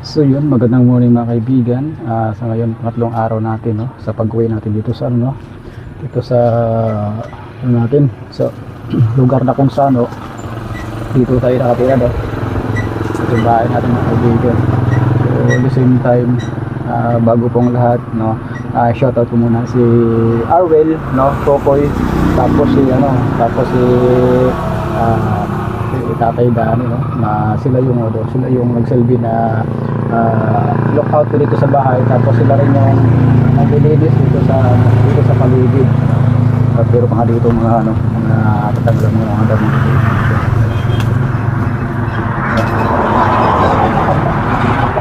So yun, magandang morning mga kaibigan. Ah, sa ngayon, pangatlong araw natin no, sa pag-uwi natin dito sa ano, no, dito sa ano natin, sa lugar na kung saan no, dito tayo nakatira no. Yung bahay natin mga kaibigan. So at the same time, ah, bago pong lahat, no, ah, shoutout ko muna si Arwel, no, Kokoy, tapos si ano, tapos si si Tatay Dani, no, na sila yung ano, sila yung nagsilbi na ah, lookout ko dito sa bahay, tapos sila rin yung naglilinis dito sa dito sa paligid. At pero mga dito mga ano, mga tatanggal mga mga damo.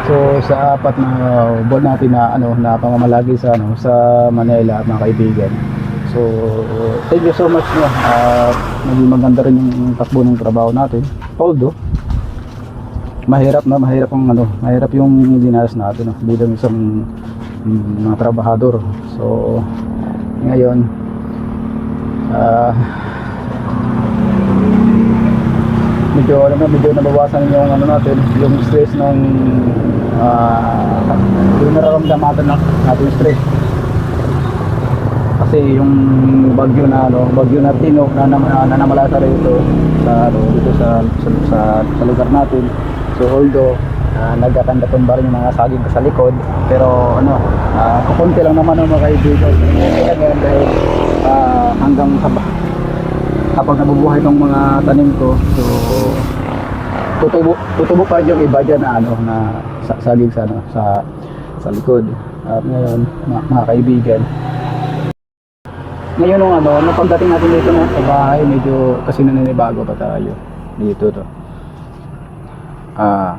So sa apat na buwan natin na ano na pamamalagi sa ano sa Manila mga kaibigan. So thank you so much no. Naging maganda rin yung takbo ng trabaho natin. Although mahirap na mahirap ang ano, mahirap yung dinanas natin no, bilang isang mm, mga trabahador. So ngayon ah medyo ano na medyo nabawasan yung ano natin yung stress ng ah yung nararamdaman natin natin stress kasi yung bagyo na ano bagyo na tino na, na, na namalasa rito sa ano, dito sa sa, sa, sa lugar natin so although uh, nagkakandaton ba rin yung mga saging ko sa likod pero ano uh, kukunti lang naman ang mga kaibigan. Dahil ah, hanggang sa habang nabubuhay ng mga tanim ko so tutubo tutubo pa yung iba dyan na ano na sa, saging sa ano sa sa likod. At ngayon mga, mga kaibigan. Ngayon nung ano nung pagdating natin dito na sa bahay medyo kasi naninibago pa tayo. Dito to ah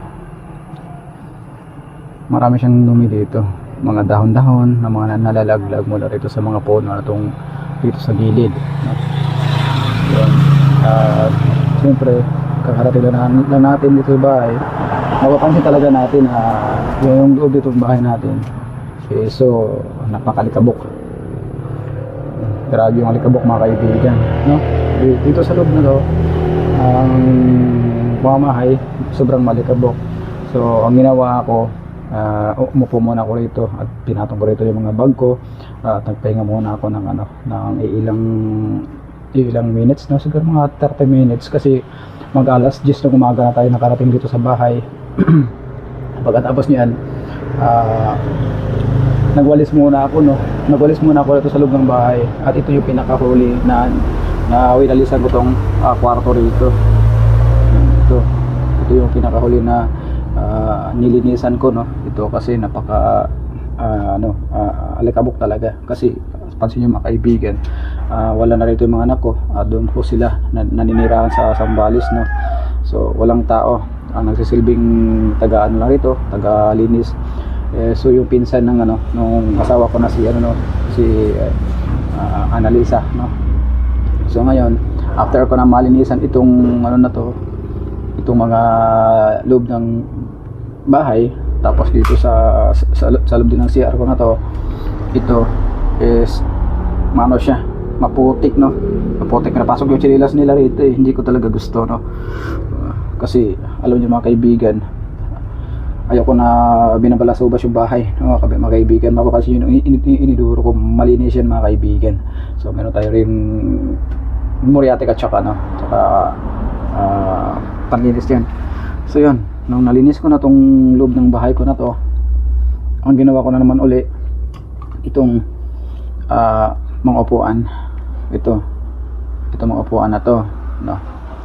marami siyang dumi dito mga dahon-dahon na mga nalalaglag mula rito sa mga puno na itong dito sa gilid no? yun at siyempre kakarating lang, lang natin dito sa bahay mapapansin talaga natin na yung loob dito bahay natin eh, so napakalikabok grabe yung alikabok mga kaibigan no? Di- dito sa loob na to ang pamamahay sobrang malikabok so ang ginawa ko ah, umupo muna ako rito at pinatong ko rito yung mga bag ko. At nagpahinga muna ako ng ano ng ilang ilang minutes no? Siguro mga 30 minutes kasi mag alas 10 ng umaga na tayo nakarating dito sa bahay. Pagkatapos niyan ah nagwalis muna ako no? Nagwalis muna ako dito sa loob ng bahay at ito yung pinakahuli na na winalisan ko tong ah, kwarto rito. ito ito yung pinakahuli na ah, nilinisan ko no? Ito kasi napaka ah, ano ah, alikabok talaga. Kasi pansin nyo mga kaibigan ah, wala na rito yung mga anak ko. At doon po sila na, naninirahan sa Sambales no? So walang tao. Ang nagsisilbing taga ano lang rito taga linis eh, so yung pinsan ng ano nung asawa ko na si ano no? Si ah, Annalisa no? So ngayon after ko na malinisan itong ano na to itong mga loob ng bahay tapos dito sa sa, sa loob din ng CR ko na to ito is mano siya maputik no? Maputik na pasok yung chinilas nila rito eh. hindi ko talaga gusto no? Uh, kasi alam niyo mga kaibigan ayoko na binabalasubas yung bahay no, mga kaibigan mapapansin yun in, in, iniduro ko malinis yan mga kaibigan. So meron tayo rin muriatic at saka no saka ah, panlinis yan. So yun. Nung nalinis ko na tong loob ng bahay ko na to ang ginawa ko na naman uli itong ah, mga upuan. Ito. Ito mga upuan na to no?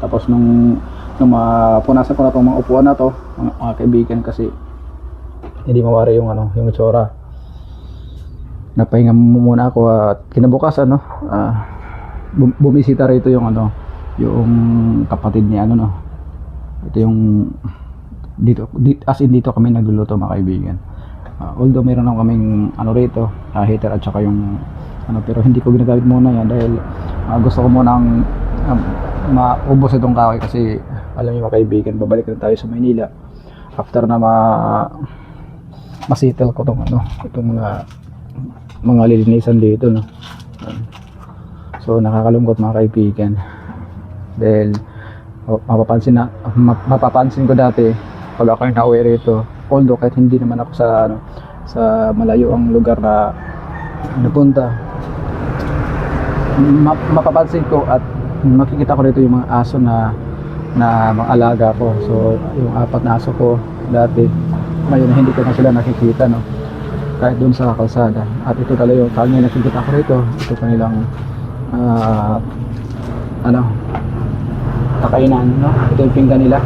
Tapos nung nung mapunasan ko na tong mga upuan na to mga, mga kaibigan kasi hindi mawari yung ano yung itsura. Napahinga muna ako at kinabukasan no ah, bum- bumisita rito yung ano yung kapatid ni ano no ito yung dito di, as in dito kami nagluluto mga kaibigan. Ah, although meron lang kaming ano rito ah, heater at saka yung ano pero hindi ko ginagamit muna yan dahil ah, gusto ko muna ang um, maubos itong kahoy kasi alam niyo mga kaibigan babalik na tayo sa Maynila after na ma masettle ko tong ano itong mga mga lilinisan dito no? So nakakalungkot mga kaibigan. Dahil mapapansin na map- mapapansin ko dati pag ako yung nauwi rito although kahit hindi naman ako sa ano sa malayo ang lugar na napunta ma- mapapansin ko at makikita ko rito yung mga aso na na mga alaga ko. So yung apat na aso ko dati ngayon hindi ko na sila nakikita no? Kahit dun sa kalsada. At ito talaga yung kanya nakikita ko rito ito kanilang ah ano kakainan no ito yung pinggan nila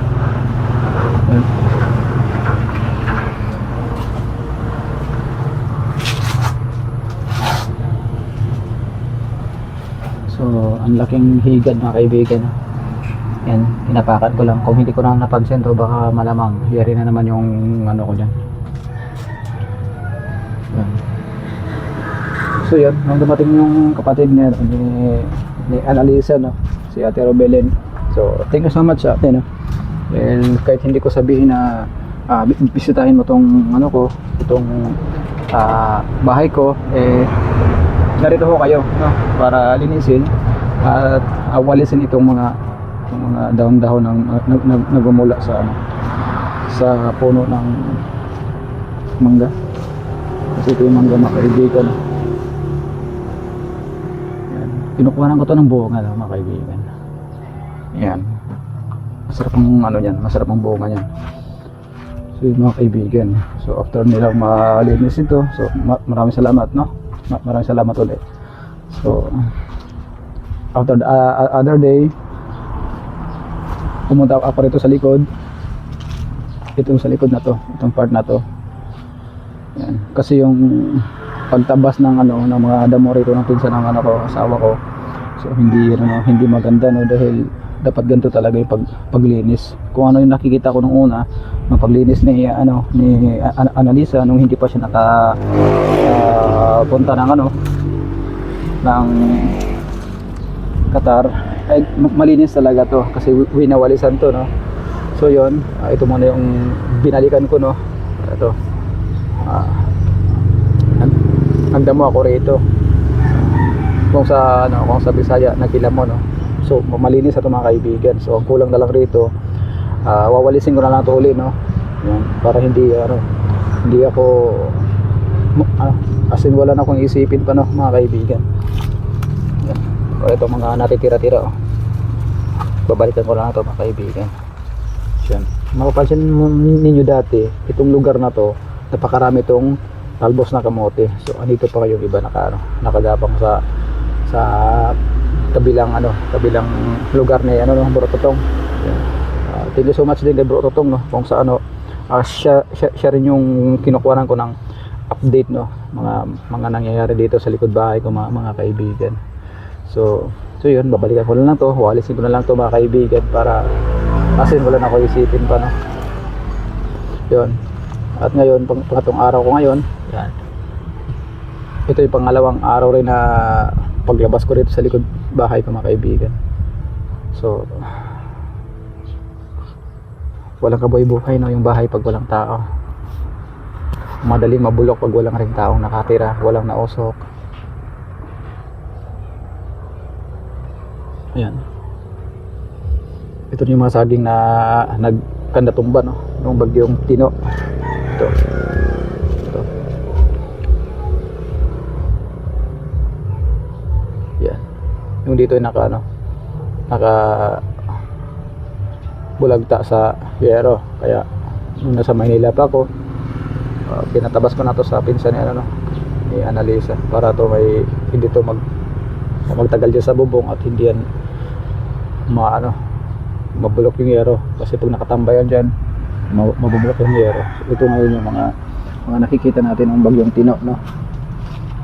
Ayan. So, ang laking higad mga kaibigan. Yan, pinapakan ko lang. Kung hindi ko na napansin to, baka malamang yari na naman yung ano ko dyan. Yan. So yun, nung dumating yung kapatid niya, ni, ni Annalisa, no? si Ate Robelin. So, thank you so much ate, no? And kahit hindi ko sabihin na ah, bi- bisitahin mo tong ano ko, itong ah, bahay ko, eh, narito ho kayo, no? Para linisin at awalisin itong mga mga dahon-dahon ng nag, sa ano, sa puno ng mangga. Kasi ito yung mangga mga kaibigan. Yan. Kinukuha ko to ng bunga no, mga kaibigan. Yan. Masarap ang ano yan, masarap ang bunga niyan. So yun mga kaibigan. So after nilang malinis ito, so ma- maraming salamat no. Ma- maraming salamat ulit. So after the uh, other day, pumunta ako rito sa likod. Ito sa likod na to, itong part na to. Yan. Kasi yung pagtabas ng ano ng mga damo rito ng pinsan ng ano ko, asawa ko. So hindi ano, hindi maganda no dahil dapat ganito talaga yung pag, paglinis. Kung ano yung nakikita ko nung una, ng paglinis ni ano ni An- Annalisa nung hindi pa siya naka ah, punta ng ano ng Qatar ay ma- malinis talaga to kasi wi- winawalisan to no? So yon ito muna yung binalikan ko no? Ito. Ah nag- nagdamo ako rito. Kung sa ano kung sa Bisaya nagila mo no so malinis ito mga kaibigan. So ang kulang na lang rito ah, wawalisin ko na lang ito uli no? Yan, para hindi ano hindi ako ano, as in wala na akong isipin pa no mga kaibigan. Yan. o ito mga natitira-tira oh. babalikan ko lang ito mga kaibigan. Yan. Mapapansin ninyo dati itong lugar na to napakarami itong talbos na kamote. So andito pa kayong iba naka, ano, nakagapang sa sa kabilang ano kabilang lugar ni ano no Bro Totong. Ah, thank you so much din kay Bro Totong no kung sa ano ah, siya, siya, siya rin yung kinukuhanan ko ng update no mga mga nangyayari dito sa likod bahay ko mga, mga kaibigan. So so yun babalikan ko na lang to walisin ko na lang to mga kaibigan para kasi wala na ako isipin pa no. Yun. At ngayon pang, pangatong araw ko ngayon yan. ito yung pangalawang araw rin na paglabas ko rito sa likod bahay ko mga kaibigan. So walang kabuhay-buhay no yung bahay pag walang tao. Madaling mabulok pag walang ring taong nakatira walang nausok. Ayan. Ito yung mga saging na nagkandatumba no nung bagyong tino. Ito yung dito yung naka ano naka bulagta sa yero kaya nung nasa Maynila pa ako uh, pinatabas ko na to sa pinsan ni ano no ni Annalisa para to may hindi to mag magtagal dyan sa bubong at hindi yan ma ano mabulok yung yero kasi pag nakatambayan dyan ma- mabubulok yung yero so, ito ngayon yung mga mga nakikita natin ng bagyong tino no?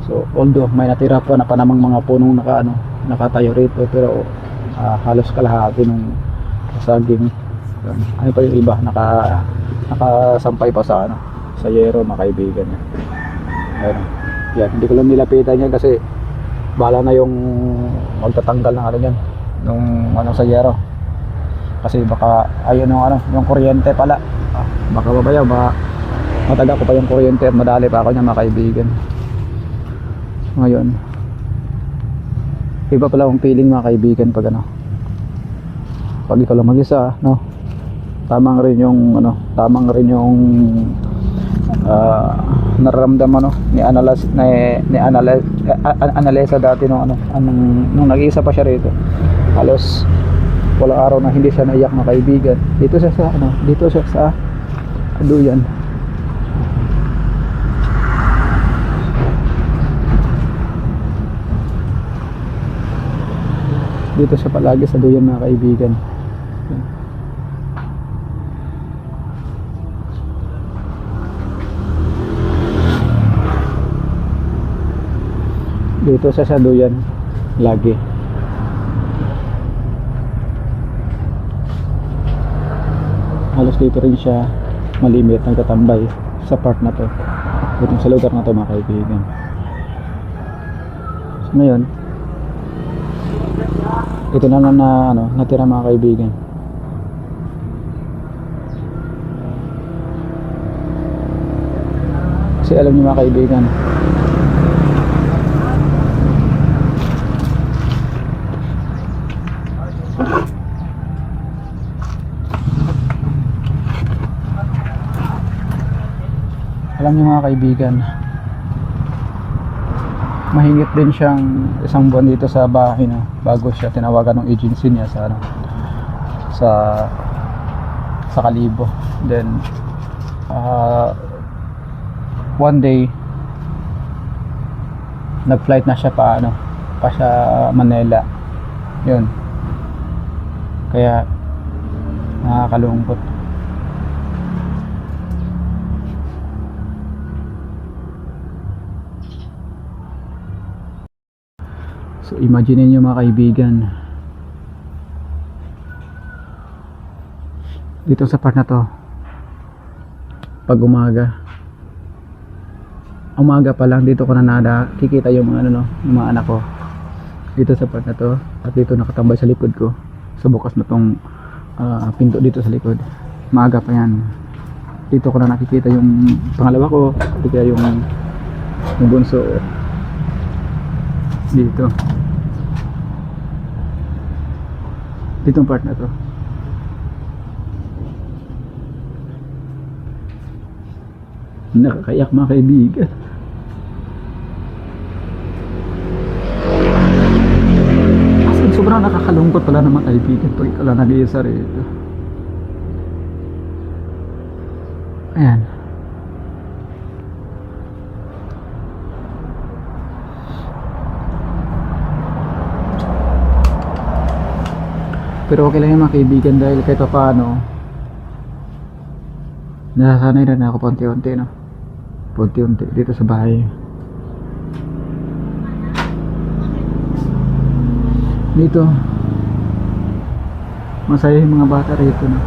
So although may natira pa na panamang mga punong naka ano nakatayo rito pero ah, halos kalahati ng saging. Ano pa yung iba? Naka nakasampay pa sa ano sa yero mga kaibigan niya. Ayun. Yan hindi ko lang nilapitan yan kasi bala na yung magtatanggal ng ano yan nung ano sa yero. Kasi baka ayun yung ano yung kuryente pala. Ah, baka babaya baka mataga ko pa yung kuryente at madali pa ako niya mga kaibigan. Ngayon iba pala ang feeling mga kaibigan pag ano pag ikaw lang mag-isa no? Tamang rin yung ano tamang rin yung ah, nararamdaman no? Ni Analas ni, ni Analas Analesa dati nung ano anong, nung nag-iisa pa siya rito. Halos walang araw na hindi siya naiyak na kaibigan. Dito siya sa ano dito siya sa Aduyan dito siya palagi sa Duyan mga kaibigan. Dito sa Duyan lagi. Halos dito rin siya malimit nagtatambay sa part na to. Dito sa lugar na to mga kaibigan. So ngayon ito na lang na ano, natira mga kaibigan. Kasi alam niyo mga kaibigan alam niyo mga kaibigan mahingit din siyang isang buwan dito sa bahay na bago siya tinawagan ng agency niya sa ano sa sa Kalibo. Then ah, one day nag-flight na siya pa ano pa siya Manila. Yun. Kaya nakakalungkot So imagine niyo mga kaibigan. Dito sa part na to. Pag umaga. Umaga pa lang dito ko na nada kikita yung mga ano no, yung mga anak ko. Dito sa part na to at dito nakatambay sa likod ko. Sa bukas na tong ah, pinto dito sa likod. Maaga pa yan. Dito ko na nakikita yung pangalawa ko, dito yung yung bunso dito dito ang part na to. Nakakayak mga kaibigan. As sobrang nakakalungkot pala ng mga kaibigan pag ikaw nag-iisa rito. Ayan Pero okay lang yung mga kaibigan dahil kahit pa paano nasasanay na ako paunti-unti no. Paunti-unti dito sa bahay. Dito masaya yung mga bata rito no.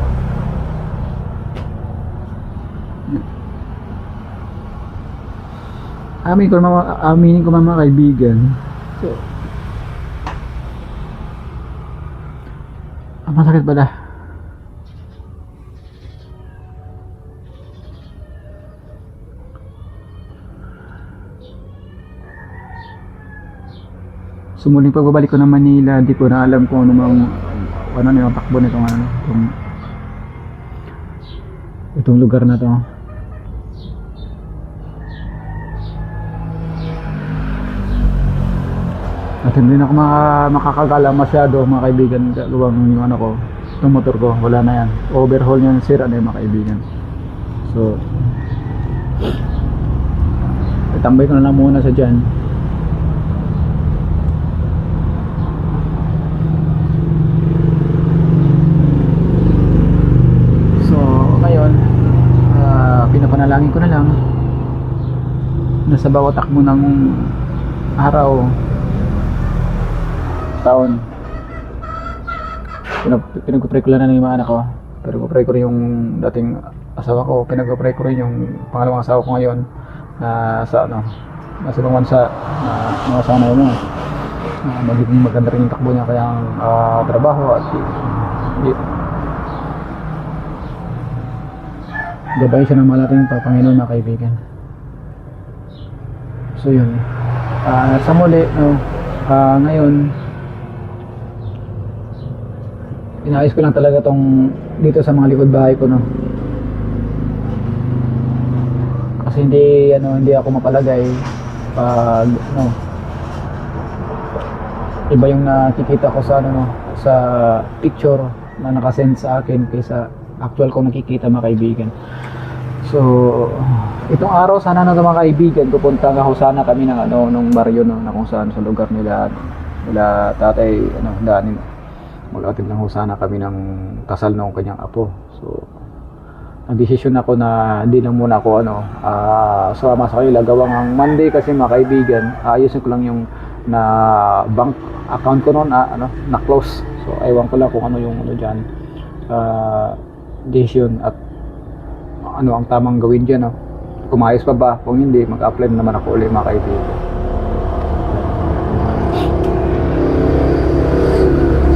Amin ko mga aminin ko mga kaibigan. So, Ah, masakit pala. Sumuling pagbabalik ko ng Manila, di ko na alam kung ano mang ano na yung takbo nitong ano, itong, itong lugar na to. Hindi na ako maka, makakagala masyado mga kaibigan. Luwang yung ano ko yung motor ko wala na yan. Overhaul yan sira na yung mga kaibigan. So itambay ko na lang muna sa dyan. So ngayon ah, pinapanalangin ko na lang na sa bawat takbo ng araw taon. Pinag pinagpapray ko lang na ng mga anak ko. Pinagpapray ko rin yung dating asawa ko. Pinagpapray ko rin yung pangalawang asawa ko ngayon na sa ano nasa ibang bansa na mga sana yun uh, magiging maganda rin yung takbo niya kaya ah, trabaho at i, gabay siya ng malaking pa Panginoon mga kaibigan. So yun. Ah, sa muli no, ah, ngayon inayos ko lang talaga tong dito sa mga likod bahay ko no? Kasi hindi ano hindi ako mapalagay pag ano iba yung nakikita ko sa ano no, sa picture na nakasend sa akin kaysa actual ko nakikita mga kaibigan. So itong araw sana na mga kaibigan pupunta nga ho sana kami ng ano nung baryo no na kung saan sa lugar nila nila tatay ano daanin mag-atid lang ho sana kami ng kasal ng kanyang apo. So nagdesisyon ako na hindi lang muna ako ano ah sumama sa kanila. Gawang ang Monday kasi mga kaibigan ayusin ko lang yung na bank account ko noon ah, ano na close so ewan ko lang kung ano yung ano diyan ah decision at ano ang tamang gawin diyan no? Kung maayos pa ba? Kung hindi mag-apply na naman ako ulit mga kaibigan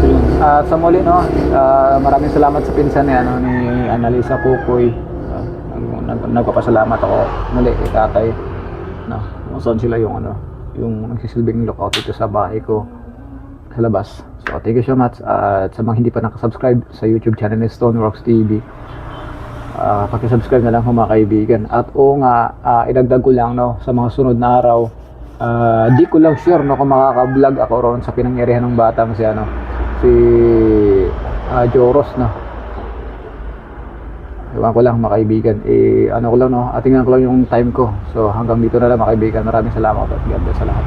So yun. At sa muli no, ah, maraming salamat sa pinsan ni ano ni Annalisa Pukoy. Uh, nag, nagpapasalamat ako muli kay tatay. No, kung saan sila yung ano, yung nagsisilbing lookout dito sa bahay ko sa labas. So thank you so much at sa mga hindi pa nakasubscribe sa YouTube channel ni Stone Rocks TV. Ah, paki-subscribe na lang po mga kaibigan. At oo nga, ah, idagdag ko lang no sa mga sunod na araw. ah, di ko lang sure no kung makaka-vlog ako ron sa pinangyarihan ng batang si ano si ah, Joros no. Ewan ko lang mga kaibigan. Eh ano ko lang no, at tingnan ko lang yung time ko. So hanggang dito na lang mga kaibigan. Maraming salamat at bless sa lahat.